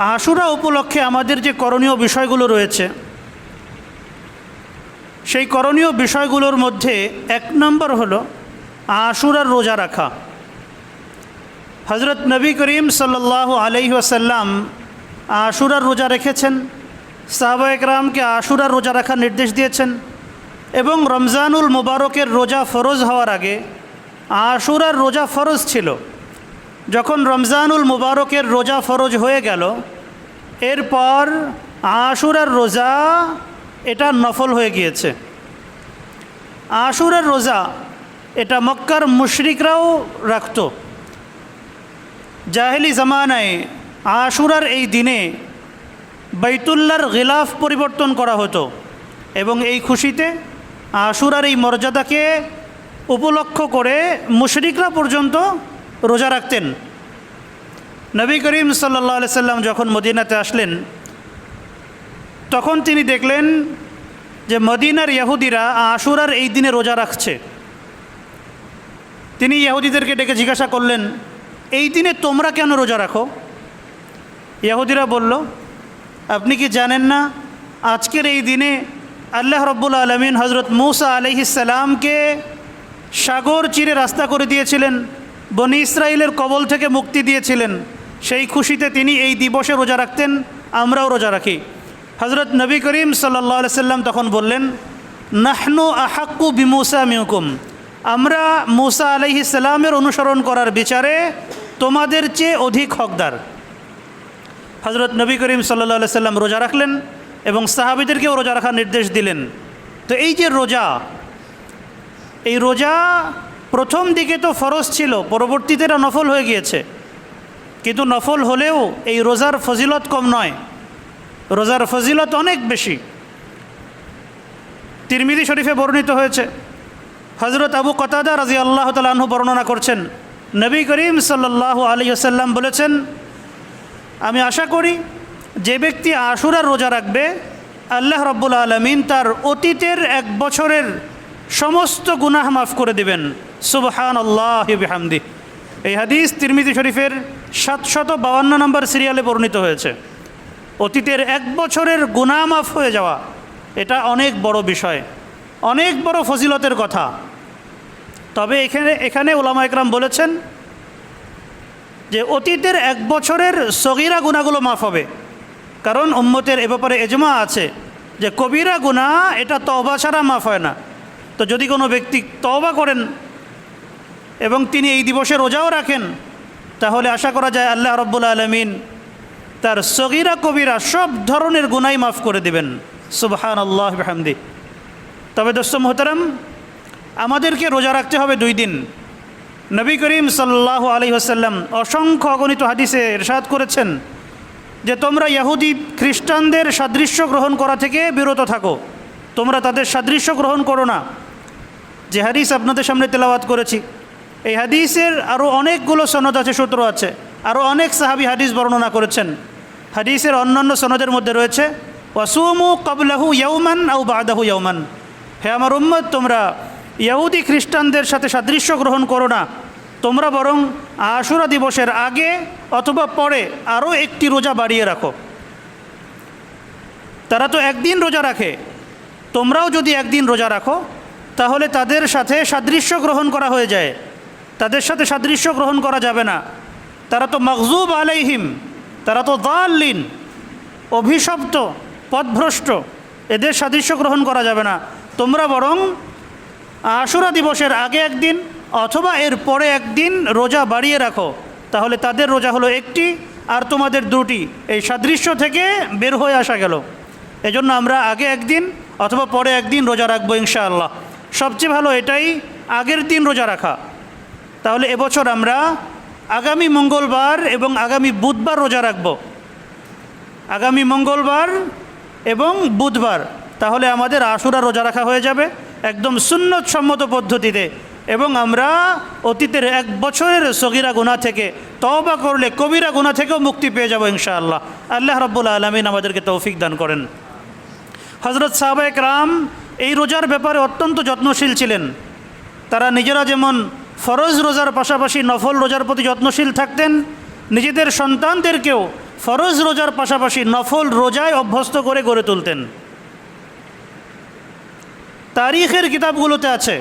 আশুরা উপলক্ষে আমাদের যে করণীয় বিষয়গুলো রয়েছে, সেই করণীয় বিষয়গুলোর মধ্যে এক নম্বর হলো আশুরার রোজা রাখা। হজরত নবী করিম সাল্লাহ আলহি আসাল্লাম আশুরার রোজা রেখেছেন সাহবা একরামকে আশুরার রোজা রাখার নির্দেশ দিয়েছেন এবং রমজানুল মুবারকের রোজা ফরজ হওয়ার আগে আশুরার রোজা ফরজ ছিল। যখন রমজানুল মুবারকের রোজা ফরজ হয়ে গেল, এরপর আশুরার রোজা এটা নফল হয়ে গিয়েছে। আশুরার রোজা এটা মক্কার মুশরিকরাও রাখত। জাহেলি জামানায় আশুরার এই দিনে বৈতুল্লার গিলাফ পরিবর্তন করা হতো এবং এই খুশিতে আশুরার এই মর্যাদাকে উপলক্ষ করে মুশরিকরা পর্যন্ত রোজা রাখতেন। নবী করিম সাল্লা সাল্লাম যখন মদিনাতে আসলেন, তখন তিনি দেখলেন যে মদিনার ইয়াহুদিরা আশুরার এই দিনে রোজা রাখছে। তিনি ইয়াহুদিদেরকে ডেকে জিজ্ঞাসা করলেন, এই দিনে তোমরা কেন রোজা রাখো? ইয়াহুদিরা বলল, আপনি কি জানেন না, আজকের এই দিনে আল্লাহ রব্বুল আলমিন হজরত মৌসা আলহিসাল্লামকে সাগর চিরে রাস্তা করে দিয়েছিলেন। বনি ইসরায়েলের কবল থেকে মুক্তি দিয়েছিলেন। সেই খুশিতে তিনি এই দিবসে রোজা রাখতেন, আমরাও রোজা রাখি। হজরত নবী করিম সাল্লা সাল্লাম তখন বললেন, নাহনু আহাক্কু বিমুসা মিউকুম আমরা মুসা আলহি সাল্লামের অনুসরণ করার বিচারে তোমাদের চেয়ে অধিক হকদার। হজরত নবী করিম সাল্লা সাল্লাম রোজা রাখলেন এবং সাহাবিদেরকেও রোজা রাখার নির্দেশ দিলেন। তো এই যে রোজা, এই রোজা প্রথম দিকে তো ফরজ ছিল, পরবর্তীতে এটা নফল হয়ে গিয়েছে। কিন্তু নফল হলেও এই রোজার ফজিলত কম নয়। রোজার ফজিলত অনেক বেশি। তিরমিদি শরীফে বর্ণিত হয়েছে হজরত আবু কতাদা রাজি আল্লাহ তালু বর্ণনা করছেন, নবী করিম সাল্লাহ আলী আসাল্লাম বলেছেন, আমি আশা করি যে ব্যক্তি আশুরার রোজা রাখবে, আল্লাহ রব্বুল আলমিন তার অতীতের এক বছরের সমস্ত গুনাহ মাফ করে দিবেন। সুবহান আল্লাহ বিহামদি। এই হাদিস তিরমিজি শরীফের সাতশত বাউান্ন নম্বর সিরিয়ালে বর্ণিত হয়েছে। অতীতের এক বছরের গুনাহ মাফ হয়ে যাওয়া, এটা অনেক বড় বিষয়, অনেক বড় ফজিলতের কথা। তবে এখানে এখানে ওলামা একরাম বলেছেন যে অতীতের এক বছরের সগিরা গুণাগুলো মাফ হবে। কারণ উম্মতের এ ব্যাপারে এজমা আছে যে কবিরা গুণা এটা তবা ছাড়া মাফ হয় না। তো যদি কোনো ব্যক্তি তবা করেন এবং তিনি এই দিবসে রোজাও রাখেন। তাহলে আশা করা যায় আল্লাহ রব্বুল আলমিন তার সগিরা, কবিরা সব ধরনের গুনাই মাফ করে দেবেন। সুবহান আল্লাহ হামদি তবে দোস্ত মোহতারাম, আমাদেরকে রোজা রাখতে হবে দুই দিন। নবী করিম সাল্লাহ আলী আসাল্লাম অসংখ্য অগণিত হাদিসে এরশাদ করেছেন যে তোমরা ইয়াহুদি খ্রিস্টানদের সাদৃশ্য গ্রহণ করা থেকে বিরত থাকো। তোমরা তাদের সাদৃশ্য গ্রহণ করো না। যে হাদিস আপনাদের সামনে তেলাওয়াত করেছি। এই হাদিসের আরও অনেকগুলো সনদ আছে, সূত্র আছে। আরও অনেক সাহাবি হাদিস বর্ণনা করেছেন। হাদিসের অন্যান্য সনদের মধ্যে রয়েছে, ওয়াসুমু কবলাহু ইয়ৌমান আউ বাদাহু ইয়ৌমান হে আমার উম্মত, তোমরা ইহুদি খ্রিস্টানদের সাথে সাদৃশ্য গ্রহণ করো না। তোমরা বরং আশুরা দিবসের আগে অথবা পরে আরও একটি রোজা বাড়িয়ে রাখো। তারা তো একদিন রোজা রাখে। তোমরাও যদি একদিন রোজা রাখো, তাহলে তাদের সাথে সাদৃশ্য গ্রহণ করা হয়ে যায়। তাদের সাথে সাদৃশ্য গ্রহণ করা যাবে না। তারা তো মকজুব আলাইহিম, তারা তো দাল্লিন, অভিশপ্ত, পথভ্রষ্ট। এদের সাদৃশ্য গ্রহণ করা যাবে না। তোমরা বরং আশুরা দিবসের আগে একদিন অথবা এর পরে একদিন রোজা বাড়িয়ে রাখো। তাহলে তাদের রোজা হলো একটি আর তোমাদের দুটি। এই সাদৃশ্য থেকে বের হয়ে আসা গেল। এজন্য আমরা আগে একদিন অথবা পরে একদিন রোজা রাখব ইনশাআল্লাহ। সবচেয়ে ভালো এটাই আগের দিন রোজা রাখা। তাহলে এবছর আমরা আগামী মঙ্গলবার এবং আগামী বুধবার রোজা রাখব। আগামী মঙ্গলবার এবং বুধবার, তাহলে আমাদের আশুরা রোজা রাখা হয়ে যাবে একদম সুন্নত সম্মত পদ্ধতিতে এবং আমরা অতীতের এক বছরের সগিরা গুণা থেকে তওবা করলে কবিরা গুণা থেকেও মুক্তি পেয়ে যাব ইনশাআল্লাহ। আল্লাহ রব্বুল আলমিন আমাদেরকে তৌফিক দান করেন। হজরত সাহবায়ক রাম এই রোজার ব্যাপারে অত্যন্ত যত্নশীল ছিলেন। তারা নিজেরা যেমন ফরজ রোজার পাশাপাশি নফল রোজার প্রতি যত্নশীল থাকতেন। নিজেদের সন্তানদেরকেও ফরজ রোজার পাশাপাশি নফল রোজায় অভ্যস্ত করে গড়ে তুলতেন। তারিখের কিতাবগুলোতে আছে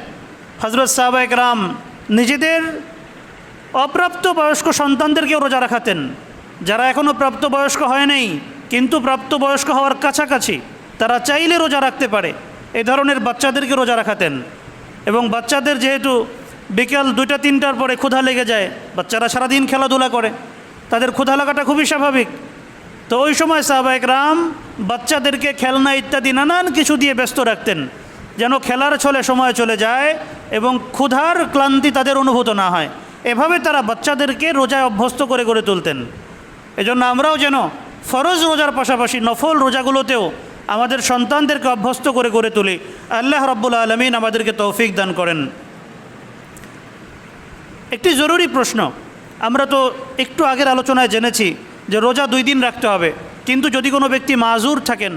হজরত সাহবা একরাম নিজেদের অপ্রাপ্ত বয়স্ক সন্তানদেরকেও রোজা রাখাতেন। যারা এখনও প্রাপ্তবয়স্ক হয় নাই, কিন্তু প্রাপ্তবয়স্ক হওয়ার কাছাকাছি তারা চাইলে রোজা রাখতে পারে। এ ধরনের বাচ্চাদেরকে রোজা রাখাতেন এবং বাচ্চাদের যেহেতু বিকেল দুইটা, তিনটার পরে ক্ষুধা লেগে যায়। বাচ্চারা সারাদিন খেলাধুলা করে। তাদের ক্ষুধা লাগাটা খুবই স্বাভাবিক। তো ওই সময় সাহবায়ক রাম বাচ্চাদেরকে খেলনা ইত্যাদি নানান কিছু দিয়ে ব্যস্ত রাখতেন, যেন খেলার ছলে সময় চলে যায় এবং ক্ষুধার ক্লান্তি তাদের অনুভূত না হয়। এভাবে তারা বাচ্চাদেরকে রোজায় অভ্যস্ত করে গড়ে তুলতেন। এজন্য আমরাও যেন ফরজ রোজার পাশাপাশি নফল রোজাগুলোতেও আমাদের সন্তানদেরকে অভ্যস্ত করে গড়ে তুলি। আল্লাহ রব্বুল আলমিন আমাদেরকে তৌফিক দান করেন। একটি জরুরি প্রশ্ন। আমরা তো একটু আগের আলোচনায় জেনেছি যে রোজা দুই দিন রাখতে হবে। কিন্তু যদি কোনো ব্যক্তি মাজুর থাকেন,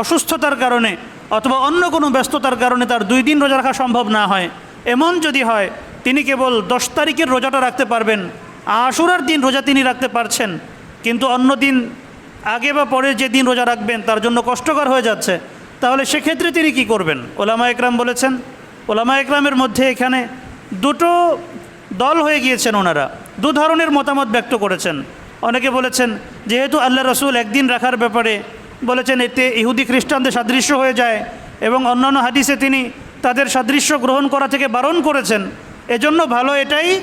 অসুস্থতার কারণে অথবা অন্য কোনো ব্যস্ততার কারণে তার দুই দিন রোজা রাখা সম্ভব না হয়, এমন যদি হয়, তিনি কেবল দশ তারিখের রোজাটা রাখতে পারবেন। আশুরার দিন রোজা তিনি রাখতে পারছেন। কিন্তু অন্য দিন আগে বা পরে যে দিন রোজা রাখবেন, তার জন্য কষ্টকর হয়ে যাচ্ছে। তাহলে সেক্ষেত্রে তিনি কি করবেন? ওলামা একরাম বলেছেন, ওলামা একরামের মধ্যে এখানে দুটো দল হয়ে গিয়েছেন ওনারা। দু ধরনের মতামত ব্যক্ত করেছেন। অনেকে বলেছেন, যেহেতু আল্লাহ রসুল একদিন রাখার ব্যাপারে বলেছেন, এতে ইহুদি খ্রিস্টানদের সাদৃশ্য হয়ে যায় এবং অন্যান্য হাদিসে তিনি তাদের সাদৃশ্য গ্রহণ করা থেকে বারণ করেছেন, এজন্য ভালো এটাই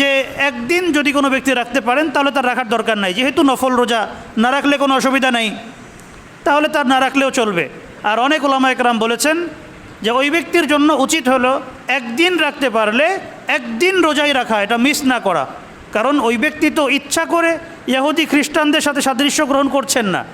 যে একদিন যদি কোনো ব্যক্তি রাখতে পারেন, তাহলে তার রাখার দরকার নাই। যেহেতু নফল রোজা না রাখলে কোনো অসুবিধা নেই, তাহলে তার না রাখলেও চলবে। আর অনেক ওলামা একরাম বলেছেন যে, ওই ব্যক্তির জন্য উচিত হলো একদিন রাখতে পারলে একদিন রোজাই রাখা, এটা মিস না করা। কারণ ওই ব্যক্তি তো ইচ্ছা করে ইহুদি খ্রিস্টানদের সাথে সাদৃশ্য গ্রহণ করছেন না।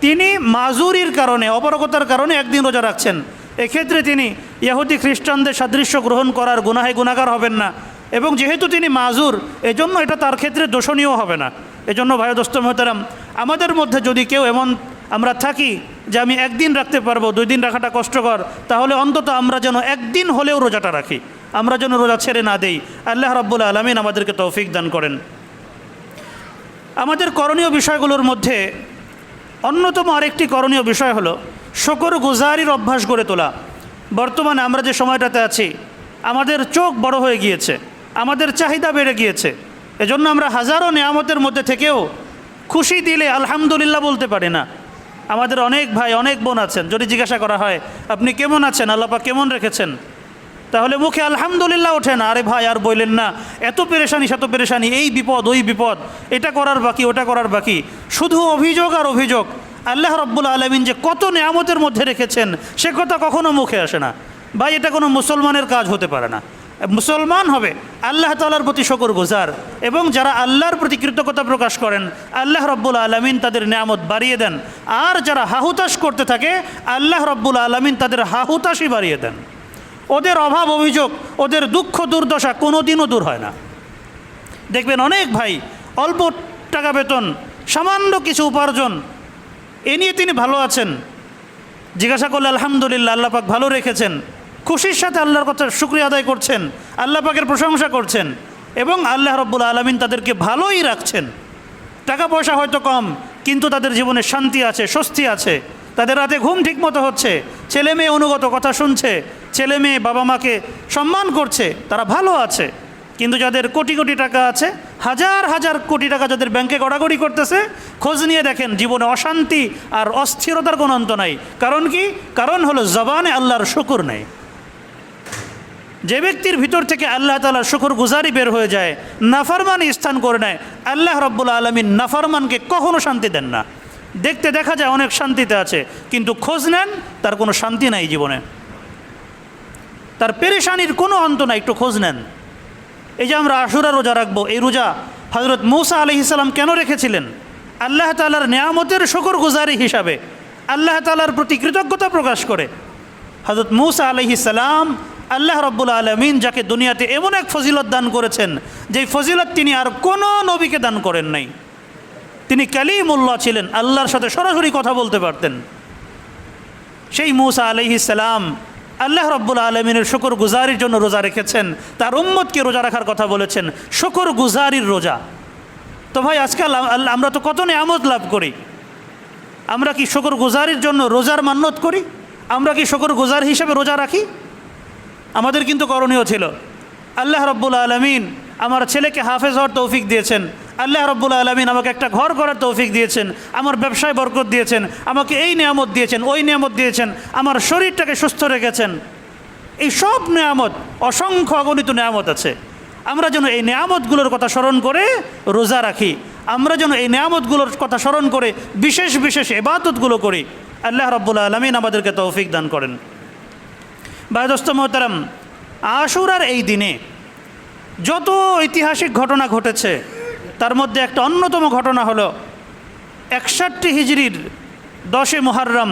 তিনি মাজুরির কারণে, অপারগতার কারণে একদিন রোজা রাখছেন। এক্ষেত্রে তিনি ইহুদি খ্রিস্টানদের সাদৃশ্য গ্রহণ করার গুনাহে গুণাগার হবেন না। এবং যেহেতু তিনি মাজুর, এজন্য এটা তার ক্ষেত্রে দোষণীয় হবে না। এজন্য ভাই দোস্ত মহতারাম, আমাদের মধ্যে যদি কেউ এমন আমরা থাকি যে আমি একদিন রাখতে পারব, দুই দিন রাখাটা কষ্টকর, তাহলে অন্তত আমরা যেন একদিন হলেও রোজাটা রাখি। আমরা যেন রোজা ছেড়ে না দেই। আল্লাহ রব্বুল আলমিন আমাদেরকে তৌফিক দান করেন। আমাদের করণীয় বিষয়গুলোর মধ্যে অন্যতম আরেকটি করণীয় বিষয় হলো শকর গুজারির অভ্যাস গড়ে তোলা। বর্তমানে আমরা যে সময়টাতে আছি, আমাদের চোখ বড় হয়ে গিয়েছে, আমাদের চাহিদা বেড়ে গিয়েছে। এজন্য আমরা হাজারো নেয়ামতের মধ্যে থেকেও খুশি দিলে আলহামদুলিল্লাহ বলতে পারি না। আমাদের অনেক ভাই, অনেক বোন আছেন, যদি জিজ্ঞাসা করা হয়, আপনি কেমন আছেন? আল্লাপা কেমন রেখেছেন? তাহলে মুখে আলহামদুলিল্লাহ ওঠে না, আরে ভাই, আর বললেন না, এত পেরেশানি শত পেরেশানি, এই বিপদ, ওই বিপদ, এটা করার বাকি, ওটা করার বাকি। শুধু অভিযোগ আর অভিযোগ, আল্লাহ রব্বুল আলমিন যে কত নেয়ামতের মধ্যে রেখেছেন, সে কথা কখনো মুখে আসে না। ভাই, এটা কোনো মুসলমানের কাজ হতে পারে না। মুসলমান হবে, আল্লাহ তালার প্রতি শকর গুজার এবং যারা আল্লাহর প্রতি কৃতজ্ঞতা প্রকাশ করেন, আল্লাহ রব্বুল আলমিন তাদের নিয়ামত বাড়িয়ে দেন। আর যারা হাহুতাশ করতে থাকে, আল্লাহ রব্বুল আলমিন তাদের হাহুতাশই বাড়িয়ে দেন। ওদের অভাব অভিযোগ, ওদের দুঃখ দুর্দশা কোনো দিনও দূর হয় না। দেখবেন অনেক ভাই অল্প টাকা বেতন, সামান্য কিছু উপার্জন, এ নিয়ে তিনি ভালো আছেন। জিজ্ঞাসা করলে, আলহামদুলিল্লাহ, আল্লাহ পাক ভালো রেখেছেন। খুশির সাথে আল্লাহর কথা শুক্রিয়া আদায় করছেন, আল্লাহ পাকের প্রশংসা করছেন এবং আল্লাহ রব্বুল আলমিন তাদেরকে ভালোই রাখছেন। টাকা পয়সা হয়তো কম, কিন্তু তাদের জীবনে শান্তি আছে, স্বস্তি আছে। তাদের রাতে ঘুম ঠিকমতো হচ্ছে, ছেলে মেয়ে অনুগত কথা শুনছে, ছেলে মেয়ে বাবা মাকে সম্মান করছে, তারা ভালো আছে। কিন্তু যাদের কোটি কোটি টাকা আছে, হাজার হাজার কোটি টাকা যাদের ব্যাংকে গড়াগড়ি করতেছে, খোঁজ নিয়ে দেখেন জীবনে অশান্তি আর অস্থিরতার কোনো অন্ত নাই। কারণ কি? কারণ হলো জবানে আল্লাহর শুকুর নেই। যে ব্যক্তির ভিতর থেকে আল্লাহ তালা শুকুর গুজারি বের হয়ে যায়, নাফারমান স্থান করে নেয়, আল্লাহ রব্বুল আলমিন নাফারমানকে কখনো শান্তি দেন না। দেখতে দেখা যায় অনেক শান্তিতে আছে, কিন্তু খোঁজ নেন, তার কোনো শান্তি নাই জীবনে। তার পেরেশানির কোনো অন্ত নাই, একটু খোঁজ নেন। এই যে আমরা আশুরা রোজা রাখব, এই রোজা হজরত মৌসা আলি ইসাল্লাম কেন রেখেছিলেন? আল্লাহ তালার নিয়ামতের শকর গুজারি হিসাবে আল্লাহ তালার প্রতি কৃতজ্ঞতা প্রকাশ করে। হজরত মৌসা আলহি সালাম আল্লাহ রব্বুল আলমিন যাকে দুনিয়াতে এমন এক ফজিলত দান করেছেন, যেই ফজিলত তিনি আর কোনো নবীকে দান করেন নাই। তিনি কালিমুল্লাহ ছিলেন, আল্লাহর সাথে সরাসরি কথা বলতে পারতেন। সেই মৌসা আলহি সালাম আল্লাহ রব্বুল আলমিনের শুকর গুজারির জন্য রোজা রেখেছেন, তার উম্মতকে রোজা রাখার কথা বলেছেন শুকর গুজারির রোজা। তো ভাই, আজকাল আম- আমরা তো কত নিয়ামত লাভ করি। আমরা কি শকর গুজারির জন্য রোজার মান্যত করি? আমরা কি শকর গুজার হিসেবে রোজা রাখি? আমাদের কিন্তু করণীয় ছিল। আল্লাহ রব্বুল আলমিন আমার ছেলেকে হাফেজ হওয়ার তৌফিক দিয়েছেন। আল্লাহ রব্বুল আলমিন আমাকে একটা ঘর করার তৌফিক দিয়েছেন। আমার ব্যবসায় বরকত দিয়েছেন। আমাকে এই নিয়ামত দিয়েছেন, ওই নিয়ামত দিয়েছেন। আমার শরীরটাকে সুস্থ রেখেছেন। এই সব নিয়ামত, অসংখ্য অগণিত নিয়ামত আছে। আমরা যেন এই নিয়ামতগুলোর কথা স্মরণ করে রোজা রাখি। আমরা যেন এই নিয়ামতগুলোর কথা স্মরণ করে বিশেষ বিশেষ এবাদতগুলো করি। আল্লাহ রব্বুল আলমিন আমাদেরকে তৌফিক দান করেন। বায়দস্ত মোহতারাম, আশুরার এই দিনে যত ঐতিহাসিক ঘটনা ঘটেছে, তার মধ্যে একটা অন্যতম ঘটনা হলো একষট্টি হিজড়ির দশে মুহাররম,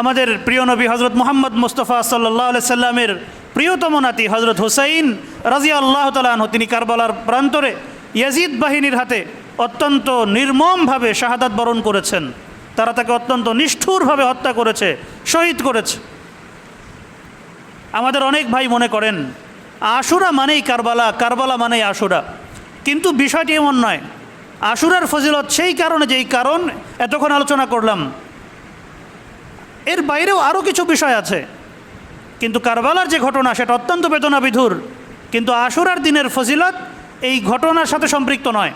আমাদের প্রিয় নবী হজরত মোহাম্মদ মুস্তফা সাল্লাহ সাল্লামের প্রিয়তম নাতি হজরত হুসাইন রাজিয়া আল্লাহ তালাহ তিনি কারবালার প্রান্তরে ইয়াজিদ বাহিনীর হাতে অত্যন্ত নির্মমভাবে শাহাদাত বরণ করেছেন। তারা তাকে অত্যন্ত নিষ্ঠুরভাবে হত্যা করেছে, শহীদ করেছে। আমাদের অনেক ভাই মনে করেন, আশুরা মানেই কারবালা কারবালা মানেই আশুরা। কিন্তু বিষয়টি এমন নয়। আশুরার ফজিলত সেই কারণে, যেই কারণ এতক্ষণ আলোচনা করলাম। এর বাইরেও আরও কিছু বিষয় আছে। কিন্তু কারবালার যে ঘটনা, সেটা অত্যন্ত বেদনা বিধুর কিন্তু আশুরার দিনের ফজিলত এই ঘটনার সাথে সম্পৃক্ত নয়।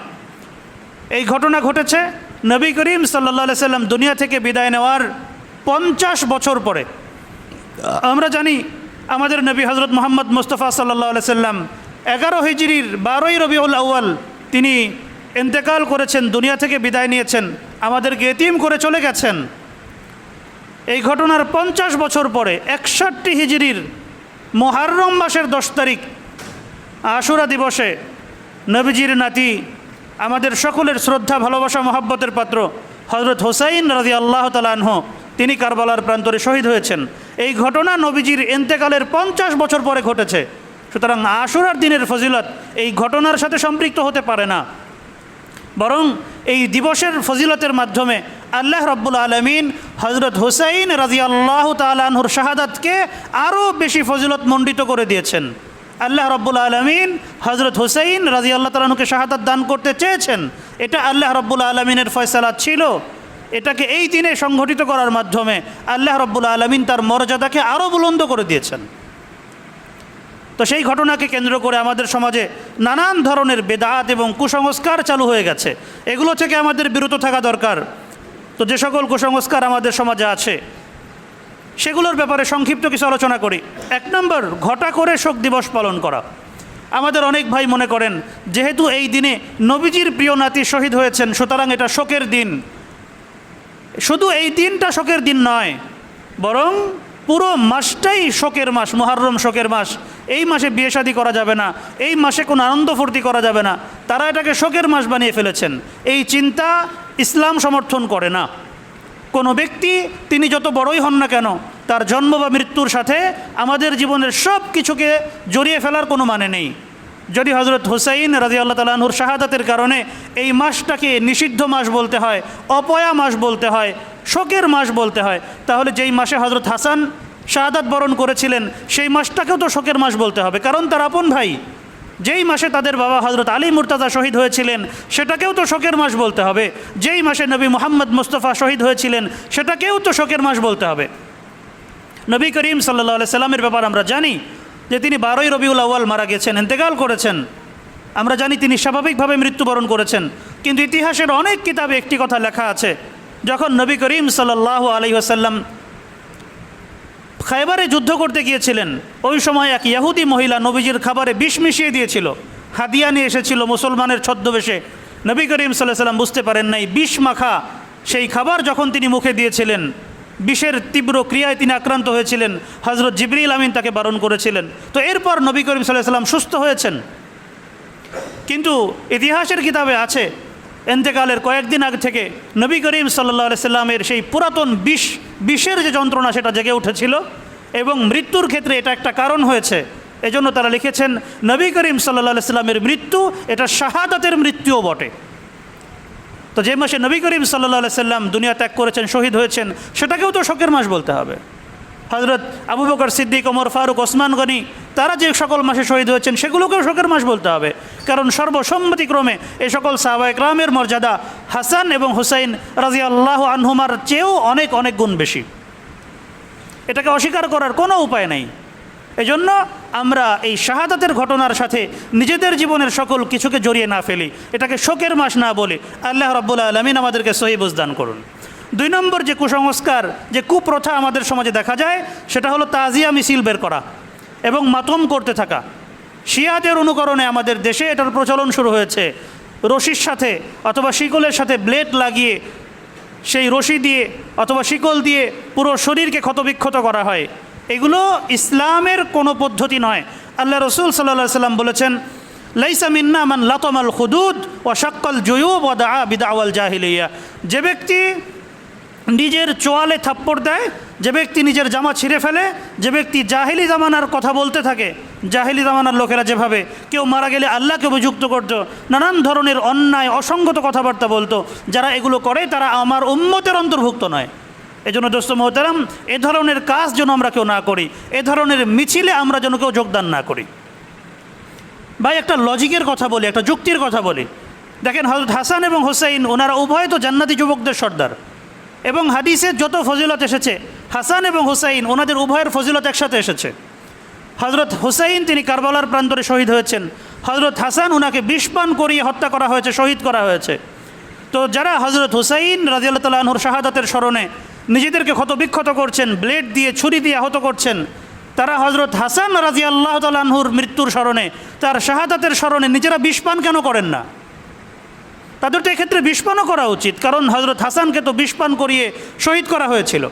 এই ঘটনা ঘটেছে নবী করিম সাল্লা সাল্লাম দুনিয়া থেকে বিদায় নেওয়ার পঞ্চাশ বছর পরে। আমরা জানি আমাদের নবী হজরত মোহাম্মদ মুস্তফা সাল্লাহ সাল্লাম এগারো হিজড়ির বারোই রবিউল আউয়াল তিনি ইন্তেকাল করেছেন, দুনিয়া থেকে বিদায় নিয়েছেন, আমাদেরকে এতিম করে চলে গেছেন। এই ঘটনার পঞ্চাশ বছর পরে একষট্টি হিজড়ির মোহাররম মাসের দশ তারিখ আশুরা দিবসে নবীজির নাতি, আমাদের সকলের শ্রদ্ধা, ভালোবাসা, মহাব্বতের পাত্র হজরত হোসাইন রাজি আল্লাহ তালাহ তিনি কারবালার প্রান্তরে শহীদ হয়েছেন। এই ঘটনা নবীজির এন্তেকালের পঞ্চাশ বছর পরে ঘটেছে। সুতরাং আশুরার দিনের ফজিলত এই ঘটনার সাথে সম্পৃক্ত হতে পারে না। বরং এই দিবসের ফজিলতের মাধ্যমে আল্লাহ রব্বুল আলমিন হজরত হুসাইন রাজি আল্লাহ তালাহুর শাহাদাতকে আরও বেশি ফজিলত মণ্ডিত করে দিয়েছেন। আল্লাহ রব্বুল আলমিন হজরত হুসাইন রাজি আল্লাহ তালাহুকে শাহাদাত দান করতে চেয়েছেন। এটা আল্লাহ রব্বুল আলমিনের ফয়সালা ছিল। এটাকে এই দিনে সংঘটিত করার মাধ্যমে আল্লাহ রব্বুল আলমিন তার মর্যাদাকে আরও বুলন্দ করে দিয়েছেন। তো সেই ঘটনাকে কেন্দ্র করে আমাদের সমাজে নানান ধরনের বেদাত এবং কুসংস্কার চালু হয়ে গেছে। এগুলো থেকে আমাদের বিরত থাকা দরকার। তো যে সকল কুসংস্কার আমাদের সমাজে আছে, সেগুলোর ব্যাপারে সংক্ষিপ্ত কিছু আলোচনা করি। এক নম্বর, ঘটা করে শোক দিবস পালন করা। আমাদের অনেক ভাই মনে করেন, যেহেতু এই দিনে নবীজির প্রিয় নাতি শহীদ হয়েছেন, সুতরাং এটা শোকের দিন। শুধু এই দিনটা শোকের দিন নয়, বরং পুরো মাসটাই শোকের মাস মহারম শোকের মাস। এই মাসে বিয়ে শাদী করা যাবে না, এই মাসে কোনো আনন্দ ফুর্তি করা যাবে না। তারা এটাকে শোকের মাস বানিয়ে ফেলেছেন। এই চিন্তা ইসলাম সমর্থন করে না। কোনো ব্যক্তি, তিনি যত বড়ই হন না কেন, তার জন্ম বা মৃত্যুর সাথে আমাদের জীবনের সব কিছুকে জড়িয়ে ফেলার কোনো মানে নেই। যদি হজরত হুসাইন রাজি আল্লাহ তালাহুর শাহাদাতের কারণে এই মাসটাকে নিষিদ্ধ মাস বলতে হয়, অপয়া মাস বলতে হয়, শোকের মাস বলতে হয়, তাহলে যেই মাসে হজরত হাসান শাহাদাত বরণ করেছিলেন, সেই মাসটাকেও তো শোকের মাস বলতে হবে। কারণ তার আপন ভাই, যেই মাসে তাদের বাবা হজরত আলী মুর্তাজা শহীদ হয়েছিলেন, সেটাকেও তো শোকের মাস বলতে হবে। যেই মাসে নবী মোহাম্মদ মুস্তফা শহীদ হয়েছিলেন, সেটাকেও তো শোকের মাস বলতে হবে। নবী করিম সাল্লা সাল্লামের ব্যাপার আমরা জানি যে তিনি বারোই রবিউল আউ্য়াল মারা গেছেন ইন্তেকাল করেছেন। আমরা জানি তিনি স্বাভাবিকভাবে মৃত্যুবরণ করেছেন, কিন্তু ইতিহাসের অনেক কিতাবে একটি কথা লেখা আছে, যখন নবী করিম সাল্লাহ আলহি আসাল্লাম খাইবারে যুদ্ধ করতে গিয়েছিলেন, ওই সময় এক ইয়াহুদি মহিলা নবীজির খাবারে বিষ মিশিয়ে দিয়েছিল। হাদিয়া নিয়ে এসেছিল মুসলমানের ছদ্মবেশে। নবী করিম সাল্লাহ সাল্লাম বুঝতে পারেন নাই, বিষ মাখা সেই খাবার যখন তিনি মুখে দিয়েছিলেন বিষের তীব্র ক্রিয়ায় তিনি আক্রান্ত হয়েছিলেন। হজরত জিবরিল আমিন তাকে বারণ করেছিলেন। তো এরপর নবী করিম সাল্লাম সুস্থ হয়েছেন। কিন্তু ইতিহাসের কিতাবে আছে, এন্তেকালের কয়েকদিন আগে থেকে নবী করিম সাল্লা সাল্লামের সেই পুরাতন বিষ, বিষের যে যন্ত্রণা সেটা জেগে উঠেছিল এবং মৃত্যুর ক্ষেত্রে এটা একটা কারণ হয়েছে। এজন্য তারা লিখেছেন, নবী করিম সাল্লা সাল্লামের মৃত্যু, এটা শাহাদাতের মৃত্যুও বটে। তো যে মাসে নবী করিম সাল্লা সাল্লাম দুনিয়া ত্যাগ করেছেন, শহীদ হয়েছেন, সেটাকেও তো শোকের মাস বলতে হবে। হজরত আবু বকর সিদ্দিক, ওমর ফারুক, ওসমান গনি, তারা যে সকল মাসে শহীদ হয়েছেন, সেগুলোকেও শোকের মাস বলতে হবে। কারণ সর্বসম্মতিক্রমে এই সকল সাহবায়ক রামের মর্যাদা হাসান এবং হুসাইন রাজি আল্লাহ আনহুমার চেয়েও অনেক অনেক গুণ বেশি। এটাকে অস্বীকার করার কোনো উপায় নেই। এজন্য আমরা এই শাহাদাতের ঘটনার সাথে নিজেদের জীবনের সকল কিছুকে জড়িয়ে না ফেলি। এটাকে শোকের মাস না বলে আল্লাহ রব্বুল আলমিন আমাদেরকে সহি বুঝদান করুন। দুই নম্বর যে কুসংস্কার, যে কুপ্রথা আমাদের সমাজে দেখা যায়, সেটা হলো তাজিয়া মিছিল বের করা এবং মাতম করতে থাকা। শিয়াদের অনুকরণে আমাদের দেশে এটার প্রচলন শুরু হয়েছে। রশির সাথে অথবা শিকলের সাথে ব্লেড লাগিয়ে সেই রশি দিয়ে অথবা শিকল দিয়ে পুরো শরীরকে ক্ষতবিক্ষত করা হয়। এগুলো ইসলামের কোনো পদ্ধতি নয়। আল্লাহ রসুল সাল্লাহ সাল্লাম বলেছেন, লাইসা মিন্না মান লাতমাল খুদুদ ও শাক্কল জয়ুব ও দা বিদাওয়াল জাহিলিয়া। যে ব্যক্তি নিজের চোয়ালে থাপ্পড় দেয়, যে ব্যক্তি নিজের জামা ছিঁড়ে ফেলে, যে ব্যক্তি জাহিলি জামানার কথা বলতে থাকে, জাহিলি জামানার লোকেরা যেভাবে, কেউ মারা গেলে আল্লাহকে অভিযুক্ত করত, নানান ধরনের অন্যায়, অসঙ্গত কথাবার্তা বলতো, যারা এগুলো করে তারা আমার উম্মতের অন্তর্ভুক্ত নয়। এজন্য দোস্ত মোহতারাম, এ ধরনের কাজ যেন আমরা কেউ না করি, এ ধরনের মিছিলে আমরা যেন কেউ যোগদান না করি। ভাই, একটা লজিকের কথা বলি, একটা যুক্তির কথা বলি। দেখেন হজরত হাসান এবং হোসাইন, ওনারা উভয় তো জান্নাতি যুবকদের সর্দার। এবং হাদিসের যত ফজিলত এসেছে, হাসান এবং হুসাইন ওনাদের উভয়ের ফজিলত একসাথে এসেছে। হজরত হুসাইন, তিনি কারবালার প্রান্তরে শহীদ হয়েছেন। হজরত হাসান ওনাকে বিষপান করিয়ে হত্যা করা হয়েছে, শহীদ করা হয়েছে। তো যারা হজরত হুসাইন রাজিয়াল্লাহ তাল্লাহর শাহাদাতের স্মরণে নিজেদেরকে ক্ষতবিক্ষত করছেন, ব্লেড দিয়ে ছুরি দিয়ে আহত করছেন। তারা হজরত হাসান রাজি আল্লাহ তালাহুর মৃত্যুর স্মরণে, তার শাহাদাতের স্মরণে নিজেরা বিষপান কেন করেন না? তাদের তো এক্ষেত্রে বিষপানও করা উচিত, কারণ হজরত হাসানকে তো বিষপান করিয়ে শহীদ করা হয়েছিল।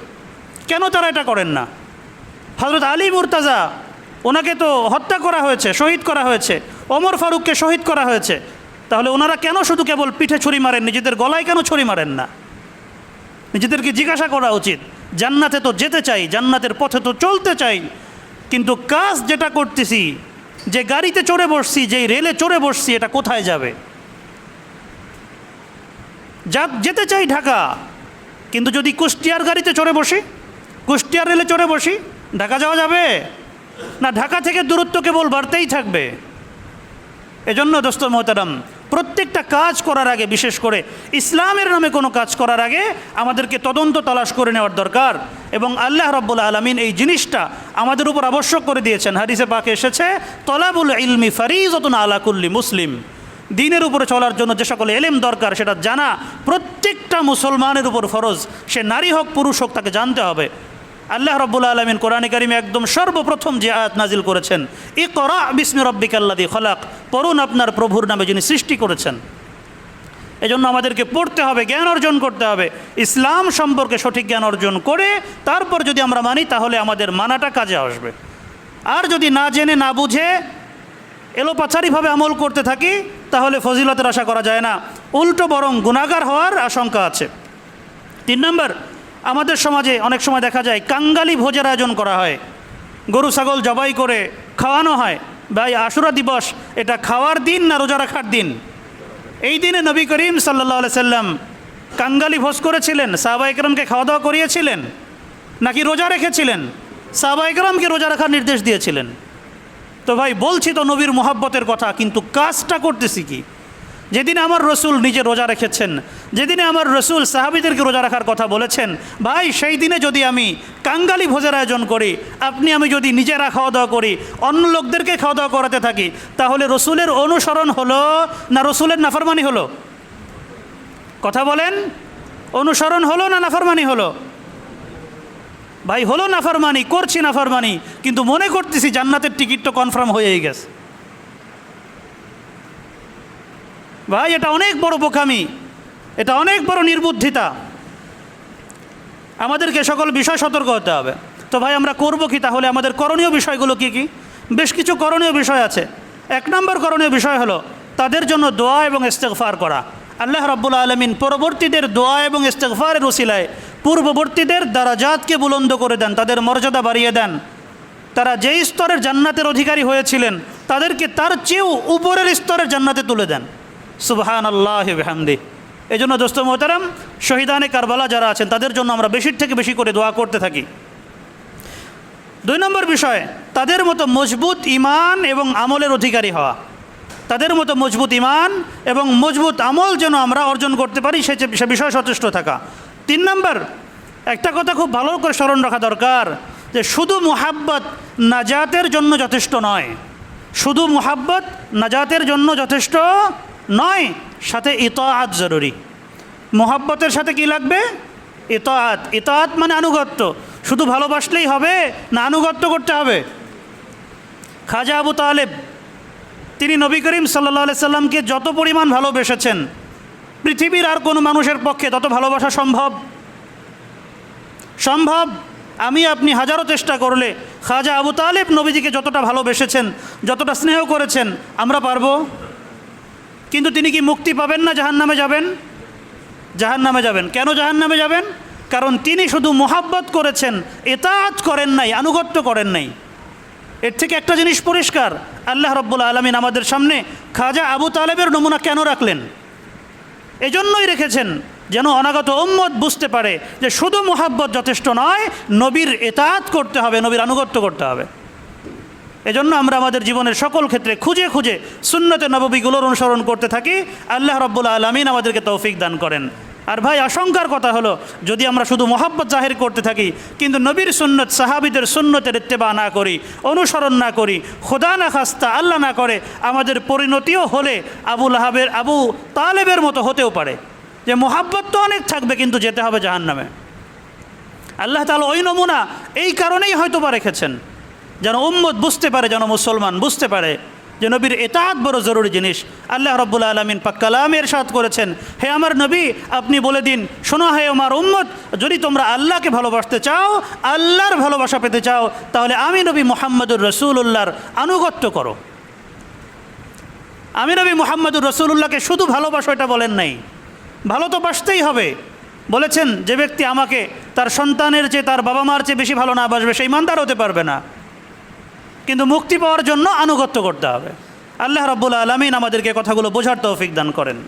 কেন তারা এটা করেন না? হজরত আলী মুরতাজা, ওনাকে তো হত্যা করা হয়েছে, শহীদ করা হয়েছে, ওমর ফারুককে শহীদ করা হয়েছে। তাহলে ওনারা কেন শুধু কেবল পিঠে ছুরি মারেন, নিজেদের গলায় কেন ছুরি মারেন না? নিজেদেরকে জিজ্ঞাসা করা উচিত। জান্নাতে তো যেতে চাই, জান্নাতের পথে তো চলতে চাই। কিন্তু কাজ যেটা করতেছি, যে গাড়িতে চড়ে বসছি, যেই রেলে চড়ে বসছি, এটা কোথায় যাবে? যা, যেতে চাই ঢাকা, কিন্তু যদি কুষ্টিয়ার গাড়িতে চড়ে বসি, কুষ্টিয়ার রেলে চড়ে বসি, ঢাকা যাওয়া যাবে? না, ঢাকা থেকে দূরত্ব কেবল বাড়তেই থাকবে। এজন্য দোস্ত মোহতারাম প্রত্যেকটা কাজ করার আগে, বিশেষ করে ইসলামের নামে কোনো কাজ করার আগে আমাদেরকে তদন্ত তালাশ করে নেওয়ার দরকার। এবং আল্লাহ রব্বুল আলমিন এই জিনিসটা আমাদের উপর আবশ্যক করে দিয়েছেন। হারিসে পাকে এসেছে, তলাবুল ইলমি ফারিজতুন আলাকুল্লি মুসলিম। দিনের উপরে চলার জন্য যে সকল এলেম দরকার, সেটা জানা প্রত্যেকটা মুসলমানের উপর ফরজ। সে নারী হোক, পুরুষ হোক, তাকে জানতে হবে। আল্লাহ রব্বুল আলমিন কোরআন কারিমে একদম সর্বপ্রথম যে আয়াত নাজিল করেছেন ই করা বিস্মি রব্বিক আল্লাদি খলাক পড়ুন আপনার প্রভুর নামে যিনি সৃষ্টি করেছেন। এজন্য আমাদেরকে পড়তে হবে, জ্ঞান অর্জন করতে হবে। ইসলাম সম্পর্কে সঠিক জ্ঞান অর্জন করে, তারপর যদি আমরা মানি, তাহলে আমাদের মানাটা কাজে আসবে। আর যদি না জেনে, না বুঝে, এলোপাচারিভাবে আমল করতে থাকি, তাহলে ফজিলতের আশা করা যায় না। উল্টো বরং গুণাগার হওয়ার আশঙ্কা আছে। তিন নম্বর আমাদের সমাজে অনেক সময় দেখা যায় কাঙ্গালি ভোজের আয়োজন করা হয়। গরু, ছাগল জবাই করে খাওয়ানো হয়। ভাই, আশুরা দিবস, এটা খাওয়ার দিন না রোজা রাখার দিন? এই দিনে নবী করিম সাল্লাহ সাল্লাম কাঙ্গালি ভোজ করেছিলেন, সাহবা ইকরামকে খাওয়া দাওয়া করিয়েছিলেন, নাকি রোজা রেখেছিলেন? সাহবা ইকরামকে রোজা রাখার নির্দেশ দিয়েছিলেন। তো ভাই, বলছি তো নবীর মোহাব্বতের কথা, কিন্তু কাজটা করতেছি কি? যেদিনে আমার রসুল নিজে রোজা রেখেছেন, যেদিনে আমার রসুল সাহাবিদেরকে রোজা রাখার কথা বলেছেন, ভাই, সেই দিনে যদি আমি কাঙ্গালি ভোজের আয়োজন করি, আপনি আমি যদি নিজেরা খাওয়া দাওয়া করি, অন্য লোকদেরকে খাওয়া দাওয়া করাতে থাকি, তাহলে রসুলের অনুসরণ হলো না রসুলের নাফরমানি হলো? কথা বলেন, অনুসরণ হলো না নাফরমানি হলো? ভাই, হলো নাফরমানি, করছি নাফরমানি, কিন্তু মনে করতেছি জান্নাতের টিকিট তো কনফার্ম হয়েই গেছে। ভাই, এটা অনেক বড় বোকামি। এটা অনেক বড় নির্বুদ্ধিতা। আমাদেরকে সকল বিষয় সতর্ক হতে হবে। তো ভাই, আমরা করব কি তাহলে? আমাদের করণীয় বিষয়গুলো কি কি? বেশ কিছু করণীয় বিষয় আছে। এক নম্বর করণীয় বিষয় হলো তাদের জন্য দোয়া এবং ইস্তেগফার করা। আল্লাহ রব্বুল আলমিন পরবর্তীদের দোয়া এবং ইস্তেগফারের ওসিলায় পূর্ববর্তীদের দারাজাতকে বুলন্দ করে দেন, তাদের মর্যাদা বাড়িয়ে দেন। তারা যেই স্তরের জান্নাতের অধিকারী হয়েছিলেন, তাদেরকে তার চেয়েও উপরের স্তরের জান্নাতে তুলে দেন। সুবহান আল্লাহ হামদি এই জন্য দোস্ত মোহতারাম, শহীদানে কারবালা যারা আছেন, তাদের জন্য আমরা বেশির থেকে বেশি করে দোয়া করতে থাকি। দুই নম্বর বিষয়, তাদের মতো মজবুত ইমান এবং আমলের অধিকারী হওয়া। তাদের মতো মজবুত ইমান এবং মজবুত আমল যেন আমরা অর্জন করতে পারি, সে সে বিষয়ে সচেষ্ট থাকা। তিন নম্বর, একটা কথা খুব ভালো করে স্মরণ রাখা দরকার, যে শুধু মোহাব্বত নাজাতের জন্য যথেষ্ট নয়। শুধু মোহাব্বত নাজাতের জন্য যথেষ্ট নয়, সাথে ইতাআত জরুরি। মোহাব্বতের সাথে কি লাগবে? ইতাআত। ইতাআত মানে আনুগত্য। শুধু ভালোবাসলেই হবে না আনুগত্য করতে হবে? খাজা আবু তালেব, তিনি নবী করিম সাল্লা সাল্লামকে যত পরিমাণ ভালোবেসেছেন, পৃথিবীর আর কোনো মানুষের পক্ষে তত ভালোবাসা সম্ভব? সম্ভব? আমি, আপনি হাজারো চেষ্টা করলে খাজা আবু তালেব নবীজিকে যতটা ভালোবেসেছেন, যতটা স্নেহ করেছেন, আমরা পারব? কিন্তু তিনি কি মুক্তি পাবেন না জাহান নামে যাবেন? জাহান নামে যাবেন। কেন জাহান নামে যাবেন? কারণ তিনি শুধু মোহাব্বত করেছেন এতাত করেন নাই, আনুগত্য করেন নাই। এর থেকে একটা জিনিস পরিষ্কার, আল্লাহ রব্বুল আলমিন আমাদের সামনে খাজা আবু তালেবের নমুনা কেন রাখলেন? এজন্যই রেখেছেন যেন অনাগত উম্মত বুঝতে পারে যে শুধু মোহাব্বত যথেষ্ট নয়, নবীর এতাত করতে হবে, নবীর আনুগত্য করতে হবে। এজন্য আমরা আমাদের জীবনের সকল ক্ষেত্রে খুঁজে খুঁজে সুন্নতে নববীগুলোর অনুসরণ করতে থাকি। আল্লাহ রব্বুল আলমিন আমাদেরকে তৌফিক দান করেন। আর ভাই, আশঙ্কার কথা হলো, যদি আমরা শুধু মোহাব্বত জাহির করতে থাকি, কিন্তু নবীর সুন্নত, সাহাবিদের সুন্নতের ইত্তেবা না করি, অনুসরণ না করি, খোদা না খাস্তা, আল্লাহ না করে, আমাদের পরিণতিও হলে আবুল আহাবের আবু তালেবের মতো হতেও পারে। যে মোহাব্বত তো অনেক থাকবে, কিন্তু যেতে হবে জাহান নামে আল্লাহ তাহলে ওই নমুনা এই কারণেই হয়তো বা রেখেছেন। যেন উম্মত বুঝতে পারে, যেন মুসলমান বুঝতে পারে যে নবীর এতাত বড় জরুরি জিনিস। আল্লাহ রব্বুল আলমিন পাক্কালামের সাথ করেছেন, হে আমার নবী, আপনি বলে দিন, শোনো হে আমার উম্মত, যদি তোমরা আল্লাহকে ভালোবাসতে চাও, আল্লাহর ভালোবাসা পেতে চাও, তাহলে আমি নবী মোহাম্মদুর রসুল্লাহর আনুগত্য করো। আমি নবী মোহাম্মদুর রসুল্লাহকে শুধু ভালোবাসো এটা বলেন নাই। ভালো তো বাসতেই হবে। বলেছেন, যে ব্যক্তি আমাকে তার সন্তানের চেয়ে তার বাবা মার চেয়ে বেশি ভালো না বাসবে সেই ইমানদার হতে পারবে না। কিন্তু মুক্তি পাওয়ার জন্য আনুগত্য করতে হবে। আল্লাহ রব্বুল আলমিন আমাদেরকে কথাগুলো বোঝার তৌফিক দান করেন।